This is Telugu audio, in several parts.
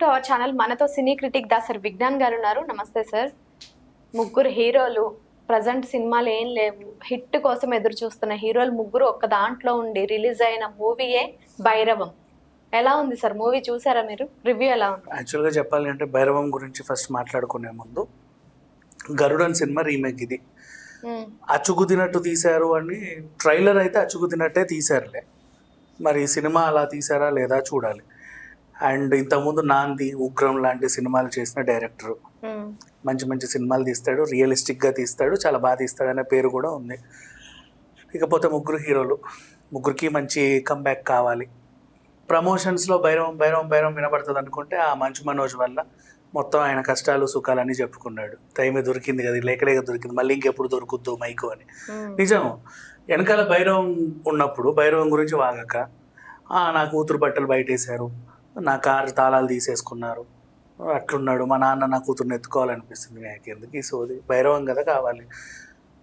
టు అవర్ ఛానల్ మనతో సినీ క్రిటిక్ దాసర్ విజ్ఞాన్ గారు ఉన్నారు. నమస్తే సార్ ముగ్గురు హీరోలు ప్రజెంట్ సినిమాలు ఏం లేవు. హిట్ కోసం ఎదురు చూస్తున్న హీరోలు ముగ్గురు ఒక్క దాంట్లో ఉండి రిలీజ్ అయిన మూవీయే భైరవం. ఎలా ఉంది సార్ మూవీ చూసారా మీరు? రివ్యూ ఎలా ఉంది? యాక్చువల్గా చెప్పాలి అంటే భైరవం గురించి ఫస్ట్ మాట్లాడుకునే ముందు గరుడన్ సినిమా రీమేక్ ఇది. మ్మ్. అచ్చుకుతినట్టు తీశారు అని ట్రైలర్ అయితే అచ్చుకుతినట్టే తీశారులే. మరి సినిమా అలా తీశారా లేదా చూడాలి. అండ్ ఇంతకుముందు నాంది ఉగ్రం లాంటి సినిమాలు చేసిన డైరెక్టర్. మంచి మంచి సినిమాలు తీస్తాడు రియలిస్టిక్గా తీస్తాడు చాలా బాగా తీస్తాడు అనే పేరు కూడా ఉంది. ఇకపోతే ముగ్గురు హీరోలు. ముగ్గురికి మంచి కంబ్యాక్ కావాలి. ప్రమోషన్స్లో భైరవం భైరవం భైరవం వినపడుతుంది అనుకుంటే ఆ మంచు మనోజ్ వల్ల మొత్తం ఆయన కష్టాలు సుఖాలని చెప్పుకున్నాడు. టైమే దొరికింది కదా లేకలేక దొరికింది మళ్ళీ ఇంకెప్పుడు దొరుకుద్దు మైకు అని. నిజం వెనకాల భైరవం ఉన్నప్పుడు భైరవం గురించి వాగక "ఆ, నా కూతురు బట్టలు బయటేశారు. నా కారు తాళాలు తీసేసుకున్నారు. అట్లున్నాడు. మా నాన్న నా కూతురుని ఎత్తుకోవాలనిపిస్తుంది నాకు ఎందుకు? ఈ సోది భైరవం కదా కావాలి.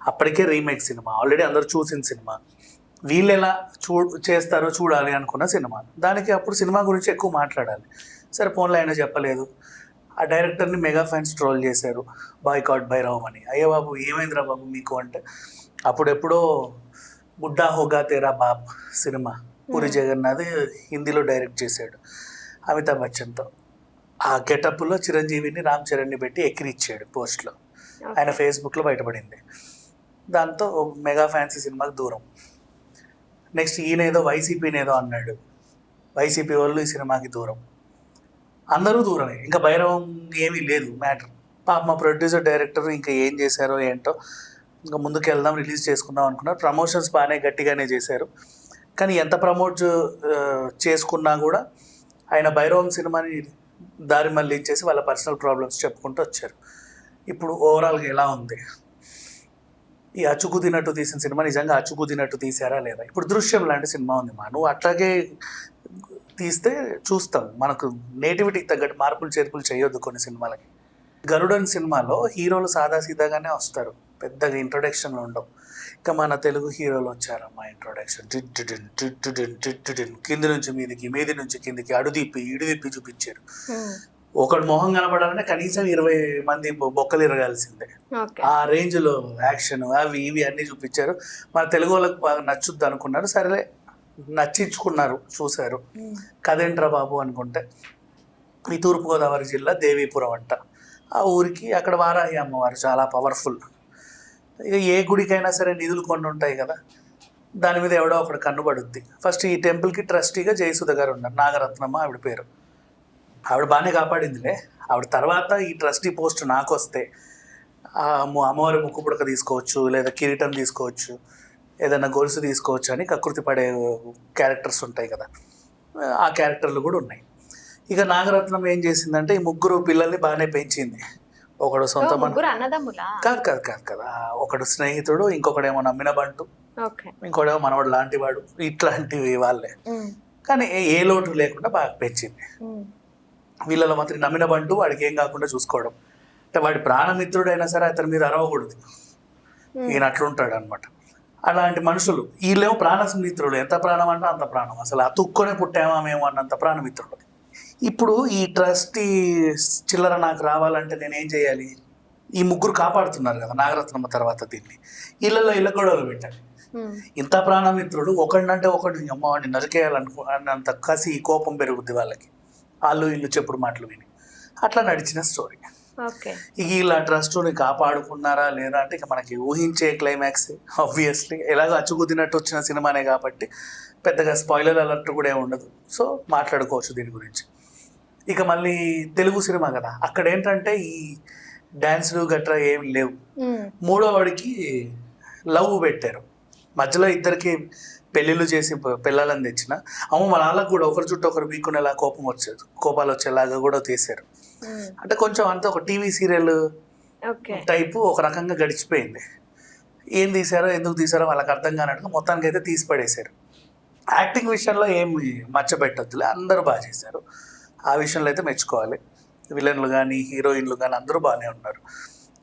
అప్పటికే రీమేక్ సినిమా. ఆల్రెడీ అందరూ చూసిన సినిమా. వీళ్ళు ఎలా చూ చేస్తారో చూడాలి అనుకున్న సినిమా. దానికి అప్పుడు సినిమా గురించి ఎక్కువ మాట్లాడాలి. సరే ఫోన్లో అయినా చెప్పలేదు. ఆ డైరెక్టర్ని మెగా ఫ్యాన్స్ ట్రోల్ చేశారు. బాయ్కాట్ భైరవం అని. అయ్యో బాబు ఏమైందిరా బాబు మీకు అంటే? అప్పుడెప్పుడో బుడ్డా హోగా తేరా బాప్ సినిమా. పూరి జగన్నాథ్ హిందీలో డైరెక్ట్ చేశాడు. అమితాబ్ బచ్చన్తో. ఆ గెటప్లో చిరంజీవిని రామ్ చరణ్ని పెట్టి ఎక్కిరిచ్చాడు పోస్ట్లో. ఆయన ఫేస్బుక్లో బయటపడింది. దాంతో మెగా ఫ్యాన్సీ సినిమాకి దూరం. నెక్స్ట్ ఈయన ఏదో వైసీపీని ఏదో అన్నాడు. వైసీపీ వాళ్ళు ఈ సినిమాకి దూరం. అందరూ దూరమే. ఇంకా భైరవం ఏమీ లేదు మ్యాటర్. పాప మా ప్రొడ్యూసర్ డైరెక్టర్ ఇంకా ఏం చేశారో ఏంటో ఇంకా ముందుకు వెళ్దాం రిలీజ్ చేసుకుందాం అనుకున్నారు ప్రమోషన్స్ బాగానే గట్టిగానే చేశారు. కానీ ఎంత ప్రమోట్ చేసుకున్నా కూడా ఆయన భైరవం సినిమాని దారి మళ్ళించేసి వాళ్ళ పర్సనల్ ప్రాబ్లమ్స్ చెప్పుకుంటూ వచ్చారు. ఇప్పుడు ఓవరాల్గా ఎలా ఉంది? ఈ అచ్చుకుదినట్టు తీసిన సినిమా నిజంగా అచ్చుకుదినట్టు తీసారా లేదా? ఇప్పుడు దృశ్యం లాంటి సినిమా ఉంది మా. నువ్వు అట్లాగే తీస్తే చూస్తాం. మనకు నేటివిటీకి తగ్గట్టు మార్పులు చేర్పులు చేయొద్దు కొన్ని సినిమాలకి. గరుడన్ సినిమాలో హీరోలు సాదాసీదాగానే వస్తారు. పెద్దగా ఇంట్రొడక్షన్లు ఉండవు. ఇంకా మన తెలుగు హీరోలు వచ్చారమ్మా ఇంట్రొడక్షన్ కింది నుంచి మీదికి మీది నుంచి కిందికి అడుదిప్పి ఇడుదిప్పి చూపించారు. మ్మ్. ఒకడు మొహం కనపడాలంటే కనీసం ఇరవై మంది బొక్కలు ఇరగాల్సిందే. ఆ రేంజ్లో యాక్షన్ అవి ఇవి అన్నీ చూపించారు. మన తెలుగు వాళ్ళకి బాగా నచ్చుద్ది అనుకున్నారు. సరేలే నచ్చించుకున్నారు చూశారు. మ్మ్. కదేంట్రా బాబు అనుకుంటే ఈ తూర్పుగోదావరి జిల్లా దేవీపురం అంట. ఆ ఊరికి అక్కడ వారాహి అమ్మవారు చాలా పవర్ఫుల్ ఇక ఏ గుడికైనా సరే నిధులు కొన్ని ఉంటాయి కదా దాని మీద ఎవడో ఒకడు కన్నుబడుద్ది ఫస్ట్ ఈ టెంపుల్కి ట్రస్టీగా జయసుధ గారు ఉన్నారు నాగరత్నమ్మ ఆవిడ పేరు. ఆవిడ బాగానే కాపాడిందిలే. ఆవిడ తర్వాత ఈ ట్రస్టీ పోస్ట్ నాకు వస్తే ఆ అమ్మవారి ముక్కు పుడక తీసుకోవచ్చు లేదా కిరీటం తీసుకోవచ్చు ఏదైనా గొలుసు తీసుకోవచ్చు అని కకృతి పడే క్యారెక్టర్స్ ఉంటాయి కదా ఆ క్యారెక్టర్లు కూడా ఉన్నాయి. ఇక నాగరత్నం ఏం చేసిందంటే ఈ ముగ్గురు పిల్లల్ని బాగానే పెంచింది. ఒకడు సొంత కాదు కాదు కాదు కదా. ఒకడు స్నేహితుడు ఇంకొకడేమో నమ్మిన బంటు. ఇంకోడేమో మనవాడు లాంటి వాడు ఇట్లాంటివి వాళ్ళే. కానీ ఏ- లోటు లేకుండా బాగా పెంచింది. వీళ్ళలో మాత్రం నమ్మిన బంటు వాడికి ఏం కాకుండా చూసుకోవడం. అంటే వాడి ప్రాణమిత్రుడైనా సరే అతని మీద అరవకూడదు. ఈయన అట్లుంటాడు అనమాట అలాంటి మనుషులు వీళ్ళేమో ప్రాణమిత్రులు ఎంత ప్రాణం అంటే అంత ప్రాణం. అసలు అతుక్కొనే పుట్టామా మేము అన్నంత ప్రాణమిత్రులు ఇప్పుడు ఈ ట్రస్ట్ చిల్లర నాకు రావాలంటే నేను ఏం చేయాలి? ఈ ముగ్గురు కాపాడుతున్నారు కదా నాగరత్నమ్మ తర్వాత దీన్ని. ఇళ్ళలో ఇళ్ళ గొడవలు పెట్టాలి. ఇంత ప్రాణమిత్రుడు ఒకడినంటే ఒకటి అమ్మ వాడిని నరికేయాలనుకో అన్నంత కసి కోపం పెరుగుద్ది వాళ్ళకి. వాళ్ళు ఇల్లు చెప్పుడు మాటలు విని. అట్లా నడిచిన స్టోరీ. ఓకే. ఇక ఇలా ట్రస్ట్ని కాపాడుకున్నారా లేదా అంటే ఇక మనకి ఊహించే క్లైమాక్స్ ఆబ్వియస్లీ ఎలాగో అచ్చుకుతినట్టు వచ్చిన సినిమానే కాబట్టి పెద్దగా స్పాయిలర్ అలర్ట్ కూడా ఉండదు. సో మాట్లాడుకోవచ్చు దీని గురించి. ఇక మళ్ళీ తెలుగు సినిమా కదా. అక్కడ ఏంటంటే ఈ డ్యాన్సులు గట్రా ఏమి లేవు. మూడో వాడికి లవ్ పెట్టారు. మధ్యలో ఇద్దరికి పెళ్ళిళ్ళు చేసి పిల్లలని తెచ్చిన. అమ్మ మన వాళ్ళకి కూడా ఒకరి చుట్టూ ఒకరు వీకునేలా కోపం వచ్చేది కోపాలు వచ్చేలాగా కూడా తీశారు. అంటే కొంచెం అంతా ఒక టీవీ సీరియల్ టైపు ఒక రకంగా గడిచిపోయింది. ఏం తీశారో ఎందుకు తీశారో వాళ్ళకి అర్థం కానట్టుగా మొత్తానికి అయితే తీసి పడేశారు. యాక్టింగ్ విషయంలో ఏమి మచ్చబెట్టద్దులే అందరూ బాగా చేశారు. ఆ విషయంలో అయితే మెచ్చుకోవాలి. విలన్లు కానీ హీరోయిన్లు కానీ అందరూ బాగానే ఉన్నారు.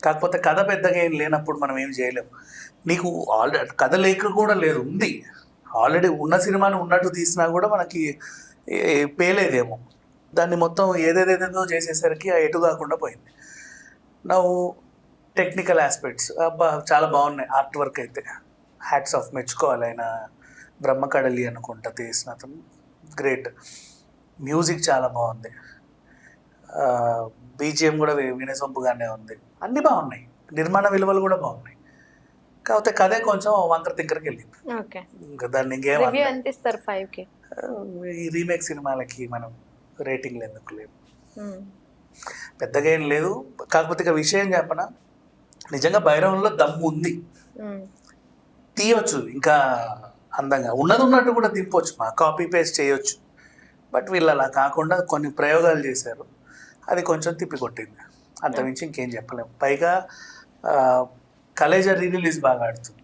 కాకపోతే కథ పెద్దగా ఏం లేనప్పుడు మనం ఏం చేయలేము నీకు ఆల్రెడీ కథ లేక కూడా లేదు ఉంది. ఆల్రెడీ ఉన్న సినిమాని ఉన్నట్టు తీసినా కూడా మనకి పేలేదేమో. దాన్ని మొత్తం ఏదేదేదో చేసేసరికి ఆ ఎటు కాకుండా పోయింది. నవ్వు టెక్నికల్ ఆస్పెక్ట్స్. అబ్బా చాలా బాగున్నాయి ఆర్ట్ వర్క్ అయితే. హ్యాట్స్ ఆఫ్ మెచ్చుకోవాలి ఆయన. బ్రహ్మకడలి అనుకుంటా తీసిన అతను. గ్రేట్. మ్యూజిక్ చాలా బాగుంది. బీజిఎం కూడా వినసొంపుగానే ఉంది. అన్నీ బాగున్నాయి. నిర్మాణ విలువలు కూడా బాగున్నాయి. కాకపోతే కథే కొంచెం వంకర తింకరకి వెళ్ళింది. ఇంకా దాన్ని ఇంకేం ఈ రీమేక్ సినిమాలకి మనం రేటింగ్లు ఎందుకు లేవు? పెద్దగా ఏం లేదు. కాకపోతే ఇక విషయం చెప్పన నిజంగా భైరవంలో దమ్ము ఉంది. తీయొచ్చు ఇంకా అందంగా. ఉన్నది ఉన్నట్టు కూడా దింపొచ్చు మా కాపీ పేస్ట్ చేయొచ్చు. బట్ వీళ్ళు అలా కాకుండా కొన్ని ప్రయోగాలు చేశారు. అది కొంచెం తిప్పికొట్టింది అంతమించి ఇంకేం చెప్పలేము పైగా కలేజర్ రీ రిలీజ్ బాగా ఆడుతుంది.